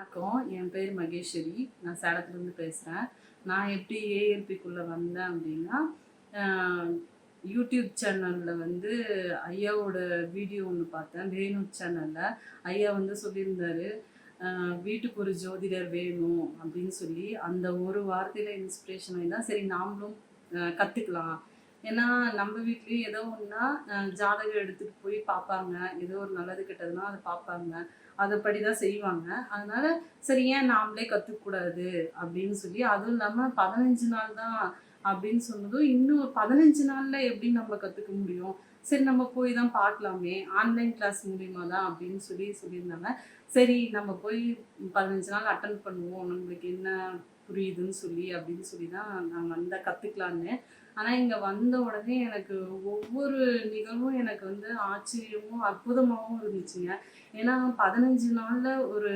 வணக்கம். என் பேர் மகேஸ்வரி. நான் சேலத்துலேருந்து பேசுகிறேன் நான் எப்படி ஏஎல்பிக்குள்ளே வந்தேன் அப்படின்னா யூடியூப் சேனலில் வந்து ஐயாவோட வீடியோ ஒன்று பார்த்தேன். வேணு சேனலில் ஐயா வந்து சொல்லியிருந்தார் வீட்டுக்கு ஒரு ஜோதிடர் வேணும் அப்படின்னு சொல்லி. அந்த ஒரு வார்த்தையில் இன்ஸ்பிரேஷன் ஆகி தான் சரி நாமளும் கற்றுக்கலாம் ஏன்னா நம்ம வீட்லேயும் ஏதோ ஒன்றா ஜாதகம் எடுத்துகிட்டு போய் பார்ப்பாங்க ஏதோ ஒரு நல்லது கெட்டதுன்னா அதை பார்ப்பாங்க அதைப்படி தான் செய்வாங்க. அதனால சரி ஏன் நாமளே கற்றுக்கூடாது அப்படின்னு சொல்லி அதுவும் இல்லாமல் பதினஞ்சு நாள் தான் அப்படின்னு சொன்னதும் இன்னும் பதினஞ்சு நாளில் எப்படி நம்ம கற்றுக்க முடியும்? சரி நம்ம போய் தான் பார்க்கலாமே. ஆன்லைன் கிளாஸ் மூலியமா தான் அப்படின்னு சொல்லி சொல்லியிருந்தாங்க. சரி நம்ம போய் பதினஞ்சு நாள் அட்டன் பண்ணுவோம். நம்மளுக்கு என்ன புரியுதுன்னு சொல்லி அப்படின்னு சொல்லி தான் நான் வந்தால் கற்றுக்கலான்னு ஆனால் இங்கே வந்த உடனே எனக்கு ஒவ்வொரு நிகழ்வும் எனக்கு வந்து ஆச்சரியமும் அற்புதமாகவும் இருந்துச்சுங்க. ஏன்னா பதினஞ்சு நாளில் ஒரு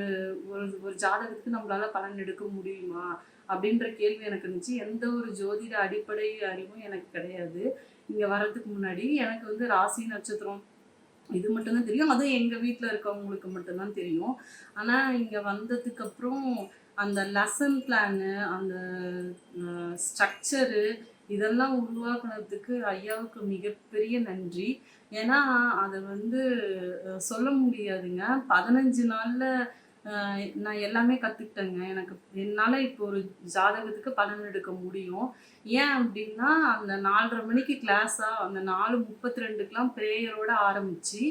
ஒரு ஒரு ஜாதகத்துக்கு நம்மளால் பலன் எடுக்க முடியுமா? அப்படின்ற கேள்வி எனக்கு இருந்துச்சு. எந்த ஒரு ஜோதிட அடிப்படை அறிவும் எனக்கு கிடையாது. இங்கே வர்றதுக்கு முன்னாடி எனக்கு வந்து ராசி நட்சத்திரம் இது மட்டும்தான் தெரியும். அதுவும் எங்கள் வீட்டில் இருக்கவங்களுக்கு மட்டும்தான் தெரியும். ஆனால் இங்கே வந்ததுக்கப்புறம் அந்த லெசன் பிளானு அந்த ஸ்ட்ரக்சரு இதெல்லாம் உருவாக்குனதுக்கு ஐயாவுக்கு மிகப்பெரிய நன்றி. ஏன்னா அதை வந்து சொல்ல முடியாதுங்க. பதினஞ்சு நாளில் நான் எல்லாமே கற்றுக்கிட்டேங்க எனக்கு என்னால் இப்போ ஒரு ஜாதகத்துக்கு பலன் எடுக்க முடியும். ஏன் அப்படின்னா அந்த நாலரை மணிக்கு கிளாஸாக அந்த நாலு முப்பத்தி ரெண்டுக்கெலாம் ப்ரேயரோட ஆரம்பித்து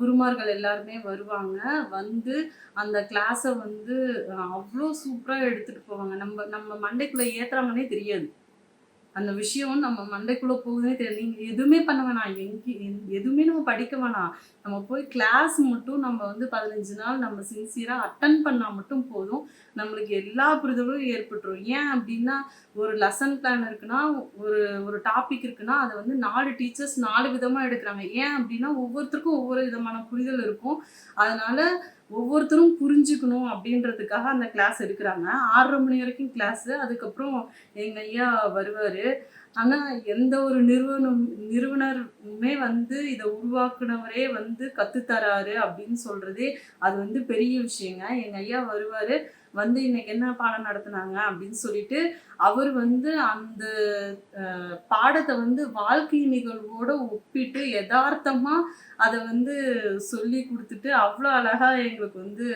குருமார்கள் எல்லாருமே வருவாங்க. வந்து அந்த கிளாஸை வந்து அவ்வளோ சூப்பராக எடுத்துகிட்டு போவாங்க. நம்ம நம்ம மண்டைக்குள்ளே ஏற்றுறாங்கன்னே தெரியாது. அந்த விஷயம் நம்ம மண்டைக்குள்ளே போகுதுன்னே தெரியல நீங்கள் எதுவுமே பண்ண வேணாம். எங்கே எதுவுமே நம்ம படிக்க வேணாம். நம்ம போய் கிளாஸ் மட்டும் நம்ம வந்து பதினஞ்சு நாள் நம்ம சின்சியராக அட்டன் பண்ணால் மட்டும் போதும். நம்மளுக்கு எல்லா புரிதலும் ஏற்பட்டுரும். ஏன் அப்படின்னா ஒரு லெசன் பிளான் இருக்குன்னா ஒரு ஒரு டாபிக் இருக்குன்னா அதை வந்து நாலு டீச்சர்ஸ் நாலு விதமாக எடுக்கிறாங்க. ஏன் அப்படின்னா ஒவ்வொருத்தருக்கும் ஒவ்வொரு விதமான புரிதல் இருக்கும். அதனால் ஒவ்வொருத்தரும் புரிஞ்சுக்கணும் அப்படின்றதுக்காக அந்த கிளாஸ் எடுக்கிறாங்க. ஆறரை மணி வரைக்கும் கிளாஸு அதுக்கப்புறம் எங்கள் ஐயா வருவார். ஆனால் எந்த ஒரு நிறுவனம் நிறுவனருமே வந்து இதை உருவாக்குனவரே வந்து கற்றுத்தராரு அப்படின்னு சொல்கிறதே அது வந்து பெரிய விஷயங்க. எங்கள் ஐயா வருவார். வந்து இன்னைக்கு என்ன பாடம் நடத்துனாங்க அப்படின்னு சொல்லிட்டு அவர் வந்து அந்த பாடத்தை வந்து வாழ்க்கை நிகழ்வோட ஒப்பிட்டு யதார்த்தமாக அதை வந்து சொல்லி கொடுத்துட்டு அவ்வளோ அழகாக எங்களுக்கு வந்து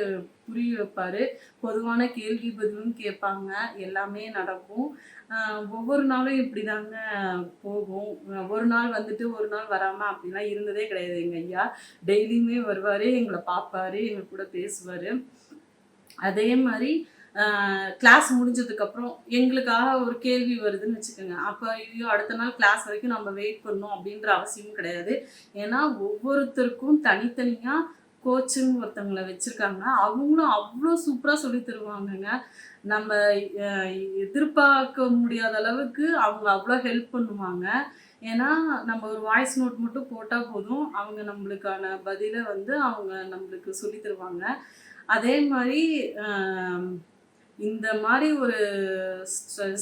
புரிய வைப்பார். பொதுவான கேள்வி பதிலும் கேட்பாங்க. எல்லாமே நடக்கும். ஒவ்வொரு நாளும் இப்படி தாங்க போகும். ஒரு நாள் வந்துட்டு ஒரு நாள் வராமல் அப்படிலாம் இருந்ததே கிடையாது எங்கள் ஐயா. டெய்லியுமே வருவார் எங்களை பார்ப்பாரு எங்கள் கூட பேசுவார். அதே மாதிரி கிளாஸ் முடிஞ்சதுக்கப்புறம் எங்களுக்காக ஒரு கேள்வி வருதுன்னு வச்சுக்கோங்க. அப்போ ஐயோ அடுத்த நாள் கிளாஸ் வரைக்கும் நம்ம வெயிட் பண்ணணும் அப்படின்ற அவசியமும் கிடையாது. ஏன்னா ஒவ்வொருத்தருக்கும் தனித்தனியாக கோச்சுன்னு ஒருத்தவங்களை வச்சுருக்காங்க அவங்களும் அவ்வளோ சூப்பராக சொல்லி தருவாங்கங்க. நம்ம எதிர்பார்க்க முடியாத அளவுக்கு அவங்க அவ்வளோ ஹெல்ப் பண்ணுவாங்க. ஏன்னா நம்ம ஒரு வாய்ஸ் நோட் மட்டும் போட்டால் போதும். அவங்க நம்மளுக்கான பதிலை வந்து அவங்க நம்மளுக்கு சொல்லி தருவாங்க. அதே மாதிரி இந்த மாதிரி ஒரு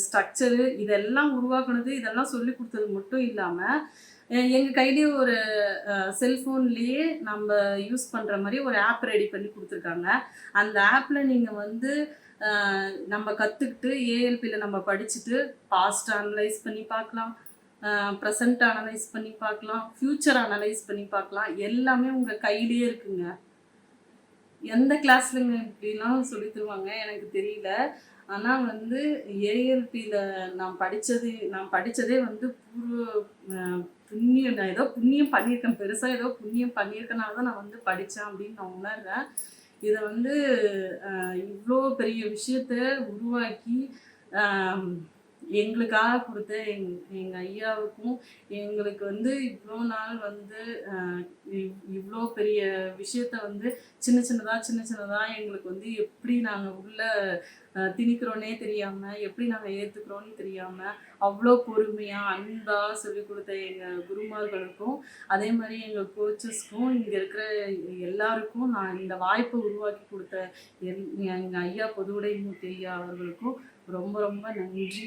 ஸ்ட்ரக்சரு இதெல்லாம் உருவாக்குனது இதெல்லாம் சொல்லி கொடுத்தது மட்டும் இல்லாமல் எங்கள் கையிலேயே ஒரு செல்ஃபோன்லேயே நம்ம யூஸ் பண்ணுற மாதிரி ஒரு ஆப் ரெடி பண்ணி கொடுத்துருக்காங்க. அந்த ஆப்பில் நீங்கள் வந்து நம்ம கற்றுக்கிட்டு ஏஎல்பியில் நம்ம படிச்சுட்டு பாஸ்ட் அனலைஸ் பண்ணி பார்க்கலாம். ப்ரெசண்ட் அனலைஸ் பண்ணி பார்க்கலாம். ஃப்யூச்சர் அனலைஸ் பண்ணி பார்க்கலாம். எல்லாமே உங்கள் கையிலேயே இருக்குங்க. எந்த கிளாஸ்லங்க இப்படிலாம் சொல்லி தருவாங்க எனக்கு தெரியல. ஆனால் வந்து ஏஎல்பியில் நான் படித்தது நான் படித்ததே வந்து பூர்வ புண்ணியம். நான் ஏதோ புண்ணியம் பண்ணியிருக்கேன். பெருசாக ஏதோ புண்ணியம் பண்ணியிருக்கனால தான் நான் வந்து படித்தேன் அப்படின்னு நான் உணர்றேன். இதை வந்து இவ்வளோ பெரிய விஷயத்த உருவாக்கி எங்களுக்காக கொடுத்த எங் எங்கள் ஐயாவுக்கும் எங்களுக்கு வந்து இவ்வளோ நாள் வந்து இவ்- இவ்வளோ பெரிய விஷயத்த வந்து சின்ன சின்னதாக சின்ன சின்னதாக எங்களுக்கு வந்து எப்படி நாங்கள் உள்ள திணிக்கிறோன்னே தெரியாமல் எப்படி நாங்கள் ஏற்றுக்கிறோன்னு தெரியாமல் அவ்வளோ பொறுமையாக அன்பாக சொல்லிக் கொடுத்த எங்கள் குருமார்களுக்கும் அதே மாதிரி எங்கள் கோச்சஸ்க்கும் இங்கே இருக்கிற எல்லாருக்கும் நான் இந்த வாய்ப்பை உருவாக்கி கொடுத்த என் எங்கள் ஐயா பொதுவுடை மூர்த்தி ஐயா அவர்களுக்கும் ரொம்ப ரொம்ப நன்றி.